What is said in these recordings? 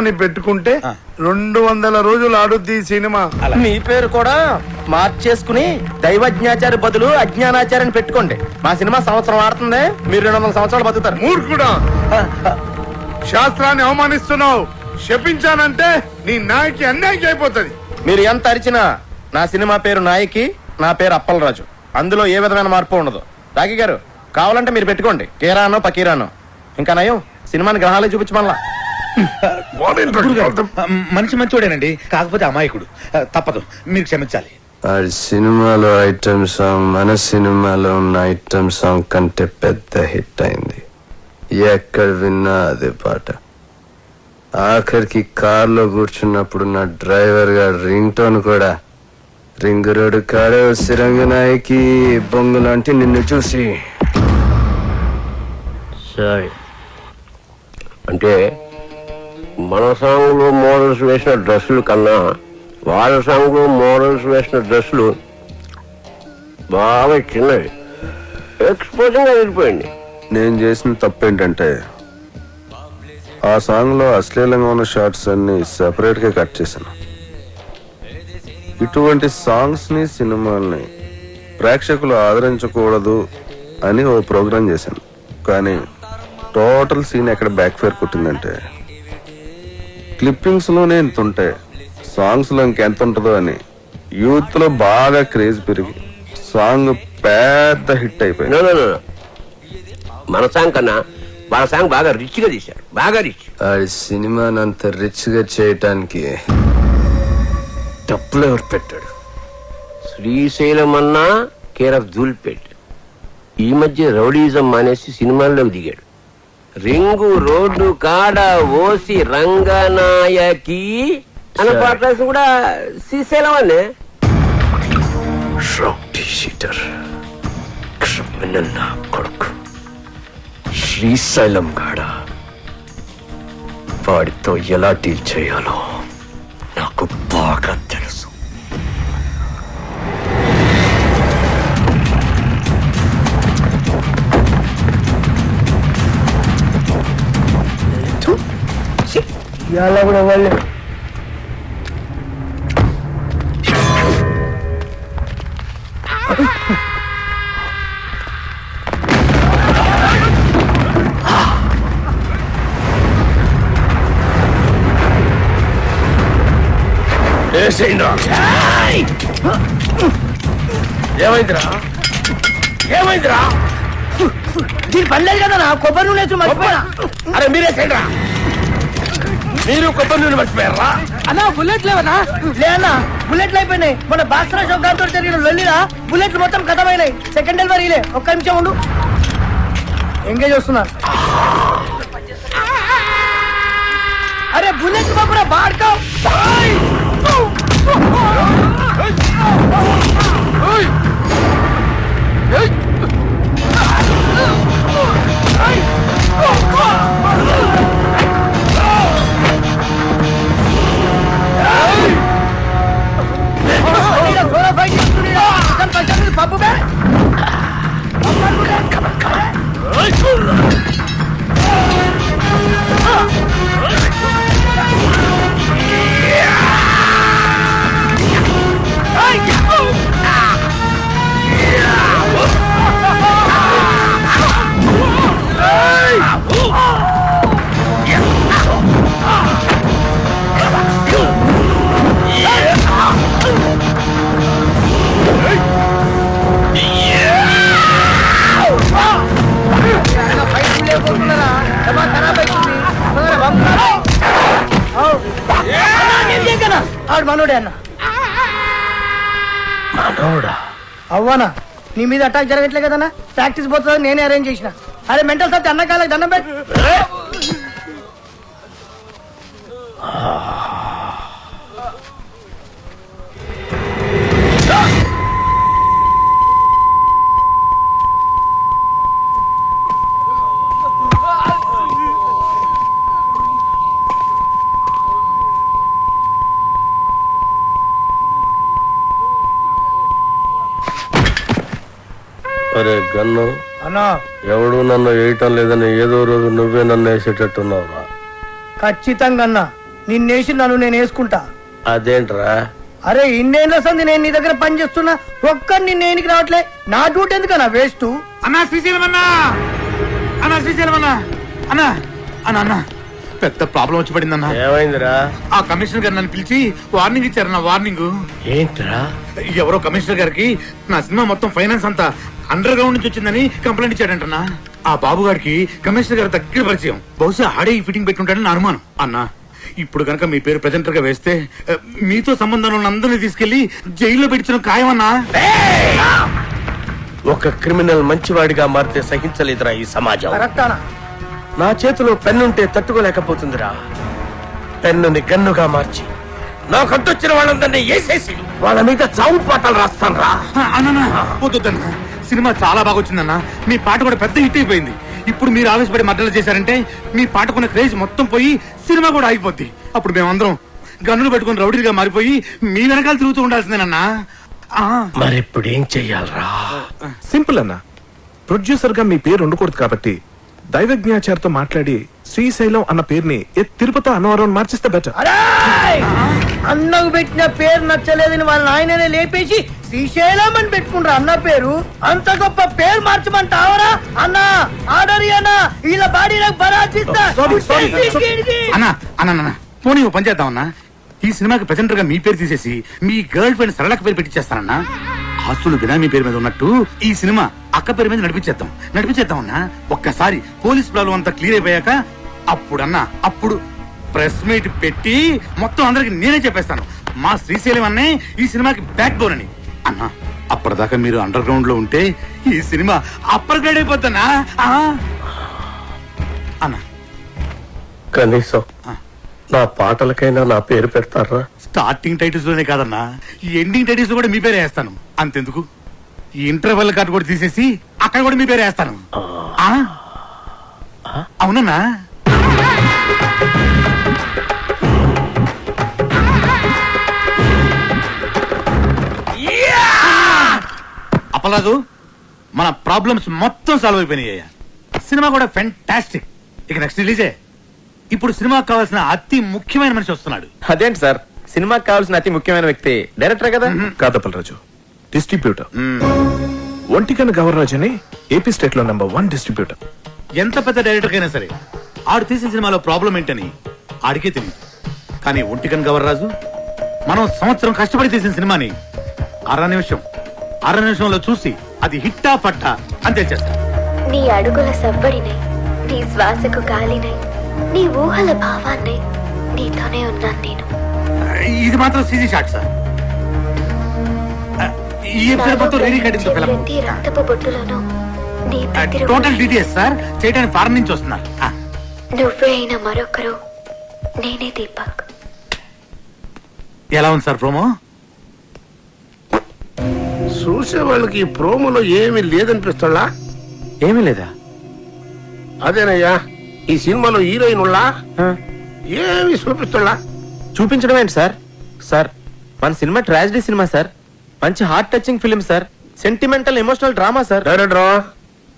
అని పెట్టుకుంటే రెండు వందల రోజులు ఆడుద్ది ఈ సినిమా. మీ పేరు కూడా మార్చేసుకుని దైవజ్ఞాచారి బదులు అజ్ఞానాచార్యని పెట్టుకోండి. మా సినిమా సంవత్సరం ఆడుతుంది మీరు రెండు వందల సంవత్సరాలు బతుకుతారు. మూర్ఖుడా! శాస్త్రాన్ని అవమానిస్తున్నావు. శపించానంటే నీ నాయకి అన్యాయం అయిపోతుంది. మీరు ఎంత అరిచినా నా సినిమా పేరు నాయకి నా పేరు అప్పలరాజు. అందులో ఏ విధమైన మార్పు ఉండదు. రాఖీ గారు కావాలంటే మీరు పెట్టుకోండి. కేరానో పకీరానో. ఇంకా నయం సినిమాని గ్రహాలే చూపించమల్లా మనిషి మంచోడేనండి కాకపోతే అమాయకుడు. తప్పదు మీరు క్షమించాలి. ఆడి సినిమాలో ఐటమ్ సాంగ్ మన సినిమాలో ఉన్న ఐటమ్ సాంగ్ కంటే పెద్ద హిట్ అయింది. ఎక్కడ విన్నా అదే పాట. ఆఖరికి కార్లో కూర్చున్నప్పుడు నా డ్రైవర్గా రింగ్ టోన్ కూడా. రింగ్ రోడ్డు కాడే సిరంగ నాయకి బొంగు లాంటి నిన్ను చూసి. సరే అంటే మన సాంగ్లో మోడల్స్ వేసిన డ్రెస్సులు కన్నా వాళ్ళ సాంగ్లో మోడల్స్ వేసిన డ్రెస్సులు బాగా చిన్నవి. ఎక్స్పోజింగ్ వెళ్ళిపోయింది. నేను చేసిన తప్పు ఏంటంటే ఆ సాంగ్లో అశ్లీలంగా ఉన్న షార్ట్స్ అన్ని సెపరేట్గా కట్ చేశాను. ఇటువంటి సాంగ్స్ని సినిమాల్ని ప్రేక్షకులు ఆదరించకూడదు అని ఓ ప్రోగ్రామ్ చేశాను. కానీ టోటల్ సీన్ ఎక్కడ బ్యాక్ ఫేర్ కొట్టిందంటే క్లిప్పింగ్స్లోనే ఇంత ఉంటే సాంగ్స్లో ఇంకెంత ఉంటుందో అని యూత్లో బాగా క్రేజ్ పెరిగి సాంగ్ పెద్ద హిట్ అయిపోయింది. మన సాంగ్ కన్నా వాళ్ళ సాంగ్ బాగా రిచ్గా తీశారు. బాగా రిచ్. ఆడి సినిమాని అంత రిచ్గా చేయటానికి డబ్బులు ఎవరు పెట్టాడు? శ్రీశైలం అన్నా కేర్ ఆఫ్ ధూల్పేట్ ఈ మధ్య రౌడీజం మానేసి సినిమాల్లోకి దిగాడు. రింగు రోడ్డు కాడ ఓసి రంగనాయకి అన్న పాట కూడా శ్రీశైలం అనే రౌడీ షీటర్ క్రిమినల్ నా కొడుకు. శ్రీశైలం గాడ వాడితో ఎలా డీల్ చేయాలో నాకు బాగా తెలుసు ఏమైందిరా? ఏమైందిరా? దీని పనిలేదు కదా నా కొబ్బరి నూనె అరే మీరేసేయండిరా మీరు కొబ్బరి నూనె మర్చిపోయారా? అన్నా బుల్లెట్ లేవనా? లేనా బుల్లెట్లు అయిపోయినాయి. మన బాక్సరా షోకాంతో జరిగిన వెళ్ళినా బుల్లెట్లు మొత్తం కథమైనాయి. సెకండ్ డెలివరీలే ఒక్క నిమిషం ఉండు. ఎంగేజ్ వస్తున్నా అరే బుల్లెట్ బాబురా బాడుకో అన్న మనోడా. అవ్వనా? నీ మీద అటాక్ జరగట్లే కదన్నా? ప్రాక్టీస్ పోతుంది నేనే అరేంజ్ చేసిన. అరే మెంటల్ సత్తి అన్న కాళ్ళకి దండం పెట్టు అన్నా. ఎవడు నన్ను వేయటం లేదని ఏదో రోజు నువ్వే నన్ను వేసేటట్టున్నావురా. ఖచ్చితంగా అన్నా. నిన్నేసి నన్ను నేను వేసుకుంటా. అదేంట్రా? అరే ఇన్నేళ్ళ సంది నేను నీ దగ్గర పని చేస్తున్నా. ఒక్కడిని నేనికి రావట్లే. నా డ్యూటీ ఎందుకన్నా? వేస్ట్. అన్నా శ్రీశైలం అన్నా. అన్నా శ్రీశైలం అన్నా. అన్నా అన్నా అన్నా. పెద్ద ప్రాబ్లం వచ్చి పడిందన్నా. ఏమైందిరా? ఆ కమిషనర్ గారు నన్ను పిలిచి వార్నింగ్ ఇచ్చారన్న వార్నింగ్. ఏంట్రా? ఎవరో కమిషనర్ గారికి నా సినిమా మొత్తం ఫైనాన్స్ అంతా అండర్ గ్రౌండ్ నుంచి వచ్చిందని కంప్లైంట్ ఇచ్చాడంటన్నా. ఆ బాబు గారికి కమిషనర్ గారి దగ్గర పరిచయం. బహుశా ఆడే ఈ ఫిట్టింగ్ పెట్టుంటాడని నా అనుమానం. అన్నా ఇప్పుడు కనుక మీ పేరు ప్రెజెంటర్గా వేస్తే మీతో సంబంధం ఉన్న అందరినీ తీసుకెళ్ళి జైల్లో పెట్టించడం ఖాయమన్నా? ఒక క్రిమినల్ మంచివాడిగా మారితే సహించలేదురా ఈ సమాజం. నా చేతిలో పెన్నుంటే తట్టుకోలేకపోతుందిరా. పెన్నుని గన్నుగా మార్చి నాకు అడ్డొచ్చిన వాళ్ళందరినీ వేసేసి వాళ్ళ మీద చావు పాటలు రాస్తాను రా వద్దన్నా. సినిమా చాలా బాగా వచ్చిందన్న. మీ పాట కూడా పెద్ద హిట్ అయిపోయింది. ఇప్పుడు మీరు ఆవేశపడి మద్దతు చేశారంటే మీ పాటకున్న క్రేజ్ మొత్తం పోయి సినిమా కూడా ఆగిపోద్ది. అప్పుడు మేమందరం గన్నులు పెట్టుకుని రౌడీలుగా మారిపోయి మీ వెనకాల తిరుగుతూ ఉండాల్సిందేనన్నా? ఆ, మరిప్పుడు ఏం చెయ్యాలరా సింపుల్ అన్న. ప్రొడ్యూసర్గా మీ పేరు ఉండకూడదు కాబట్టి దైవజ్ఞాచారితో మాట్లాడి శ్రీశైలం అన్న పేరుని ఏ తిరుపతి అన్నవరం అని మార్చిస్తే బెటర్ అన్నకు పెట్టిన పేరు నచ్చలేదని వాళ్ళ నాయననే లేపేసి శ్రీశైలం అని పెట్టుకుంటారు అన్న పేరు. అంత గొప్ప పేరు మార్చమంటావరా? అన్న ఆర్డర్ అన్న వీళ్ళ బాడీలకు బలాచిస్తా. అన్నా అన్న పోనీ పని చేద్దామన్నా. ఈ సినిమాకి ప్రెజెంటర్గా మీ పేరు తీసేసి మీ గర్ల్ ఫ్రెండ్ సరళక పేరు పెట్టించేస్తానన్నా ఆస్తులు బినామీ పేరు మీద ఉన్నట్టు ఈ సినిమా అక్క పేరు మీద నడిపించేద్దాం. నడిపించేద్దాం అన్నా. ఒక్కసారి పోలీస్ ప్రాబ్లం అంతా క్లియర్ అయిపోయాక అప్పుడన్నా అప్పుడు ప్రెస్ మీట్ పెట్టి మొత్తం అందరికి నేనే చెప్పేస్తాను. మా శ్రీశైలం అన్నే ఈ సినిమాకి బ్యాక్ బోన్ అని. అన్నా అప్పటిదాకా మీరు అండర్ గ్రౌండ్లో ఉంటే ఈ సినిమా అప్పర్ గ్రేడ్ అయిపోతానా ఆ? అన్నా. కనీసం నా పాటలకైనా నా పేరు పెడతారా? స్టార్టింగ్ టైటిల్స్లోనే కాదన్నా ఈ ఎండింగ్ టైటిల్స్ కూడా మీ పేరే వేస్తాను. అంతెందుకు? ఈ ఇంటర్వెల్ కార్డు కూడా తీసేసి అక్కడ కూడా మీ పేరే వేస్తాను. ఆ? అవునన్నా? అప్పలరాజు మన ప్రాబ్లమ్స్ మొత్తం సాల్వ్ అయిపోయినాయి సినిమా కూడా ఫెంటాస్టిక్ ఇక నెక్స్ట్ రిలీజే ఇప్పుడు సినిమాకి కావాల్సిన అతి ముఖ్యమైన మనిషి వస్తున్నాడు. అదేంటి సార్? సినిమాకి కావాల్సిన అతి ముఖ్యమైన వ్యక్తి డైరెక్టర్ కదా? కాదప్పలరాజు. డిస్ట్రిబ్యూటర్. ఒంటికన్ గవర్రాజ్ అని ఏపీ స్టేట్లో నెంబర్ వన్ డిస్ట్రిబ్యూటర్ ఎంత పెద్ద డైరెక్టర్ అయినా సరే ఆడు తీసిన సినిమాలో ప్రాబ్లం ఏంటని ఆడికే తెలియదు కానీ ఒంటికన్ గవర్రాజు మనం సంవత్సరం కష్టపడి తీసిన సినిమాని అర నిమిషం అర నిమిషంలో చూసి అది హిట్టా పట్టా అని తెచ్చేస్తాడు నీ అడుగుల సవ్వడినై నీ శ్వాసకు గాలినై నీ ఊహల భావాన్నై నీతోనే ఉన్నాను నేను. ఇది మాత్రం సీజీ షాట్ సార్. ఈ ఎపిసోడ్ మొత్తం రీ రికార్డింగ్తో ఫిలం ప్రతి రక్తపు బొట్టులోనూ? నీ ప్రతిరూపం టోటల్ డీటెయిల్స్ సార్. చేయడానికి ఫారెన్ నుంచి వస్తున్నారు. ఆ, నువ్వే అయిన మరొకరు. నేనే దీపక్. ఎలా ఉంది సార్ ప్రోమో? చూసే వాళ్ళకి ఈ ప్రోమోలో ఏమీ లేదనిపిస్తుందా? ఏమీ లేదా? అదేనయ్యా ఈ సినిమాలో హీరోయిన్ ఉళ్ళా ఏమి చూపిస్తుందా? చూపించడం ఏంటి సార్? సార్ మన సినిమా ట్రాజిడీ సినిమా సార్. మంచి heart touching film sir. Sentimental emotional drama sir. Director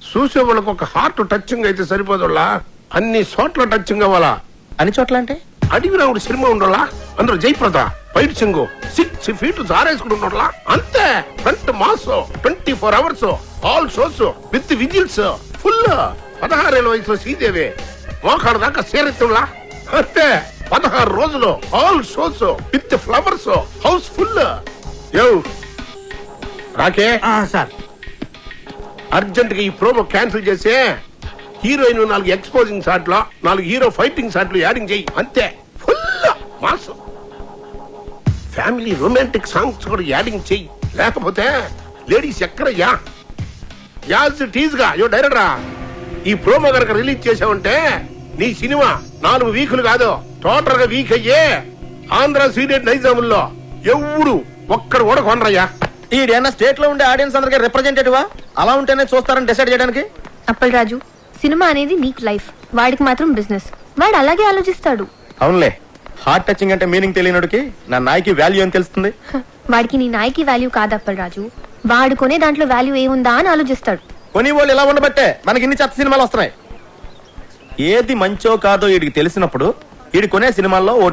చూసే వాళ్ళకి ఒక హార్ట్ టచింగ్ అయితే సరిపోదులా అన్ని చోట్ల టచింగ్ అవ్వాలా? అని చోట్ల అంటే? అడవి రావుడు సినిమా ఉండాలా? అందులో జయప్రద ఫైట్ సింగ్ సిక్స్ ఫీట్ జారేసుకుని ఉండాలా? అంతే front mass twenty four hours all shows with whistles full పదహారేళ్ళ వయసులో శ్రీదేవి మోకాడు దాకా సేరెత్తులా అంతే. పదహారు రోజులు all shows with flowers house full. యో రాకే. సార్. అర్జెంట్గా ఈ ప్రోమో క్యాన్సిల్ చేసి హీరోయిన్ నాలుగు ఎక్స్పోజింగ్ షాట్లు నాలుగు హీరో ఫైటింగ్ షాట్లు యాడింగ్ చెయ్యి అంతే. Full mass. Family romantic songs కూడా యాడింగ్ చెయ్యి లేకపోతే లేడీస్ ఎక్కడయ్యా యాజ్ టీజ్గా యో డైరెక్టరా? ఈ ప్రోమో కనుక రిలీజ్ చేసావంటే నీ సినిమా నాలుగు వీకులు కాదు. టోటల్గా వీక్ అయ్యే ఆంధ్ర సీనియర్ నైజాముల్లో ఎవడు ఒక్కడు కూడా కొనరయ్యా. ఈడేనా స్టేట్లో ఉండే ఆడియన్స్ అందరికి రిప్రజెంటేటివా? అలా ఉంటేనే చూస్తారని డిసైడ్ చేయడానికి? అప్పలరాజు సినిమా అనేది నీకు లైఫ్ వాడికి మాత్రం బిజినెస్. వాడు అలాగే ఆలోచిస్తాడు. అవునులే హార్ట్ టచింగ్ అంటే మీనింగ్ తెలియనుడికి నా నాయకి వాల్యూ అని తెలుస్తుంది? వాడికి నీ నాయకి వాల్యూ కాదు అప్పలరాజు వాడు కొనే దాంట్లో వాల్యూ ఏముందా అని ఆలోచిస్తాడు. కొని వాళ్ళు ఇలా ఉండబట్టే మనకి ఇన్ని చెత్త సినిమాలు వస్తున్నాయి. ఏది మంచో కాదో వీడికి తెలిసినప్పుడు ఇది కొనే సినిమాల్లో ఓ